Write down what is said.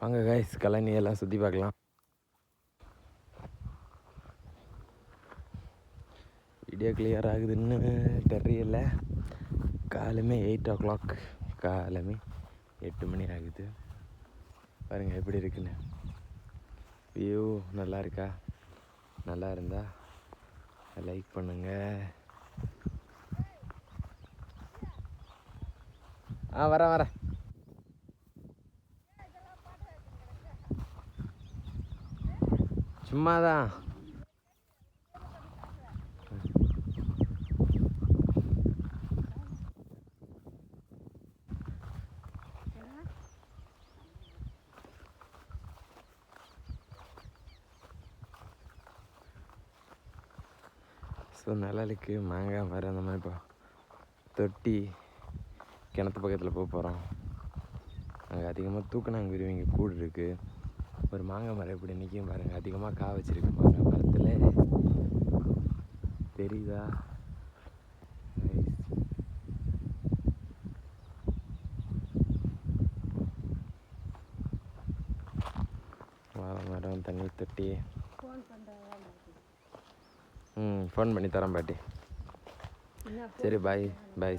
வாங்க கைஸ் கழனி எல்லாம் சுற்றி பார்க்கலாம். வீடியோ கிளியர் ஆகுதுன்னு தெரியல. காலமே எயிட் ஓ கிளாக் காலமே எட்டு மணி ஆகுது. பாருங்கள் எப்படி இருக்குன்னு. வியூ நல்லா இருக்கா? நல்லா இருந்தா லைக் பண்ணுங்க. ஆ வரேன் வரேன். சும்மாதான். ஸோ நிழலுக்கு மாங்காய் மரம் அந்த மாதிரி இப்போ தொட்டி கிணத்து பக்கத்தில் போக போகிறோம் அங்கே அதிகமாக தூக்கணாங்குருவிங்க கூடு இருக்குது ஒரு மாங்காய் மரம் இப்படி நிற்கும் பாருங்கள் அதிகமாக கா வச்சிருக்கு மாங்காய் மரத்தில். தெரியுதா? மரம் தண்ணி தொட்டி. ம் ஃபோன் பண்ணி தரேன் பாட்டி. சரி பாய் பாய்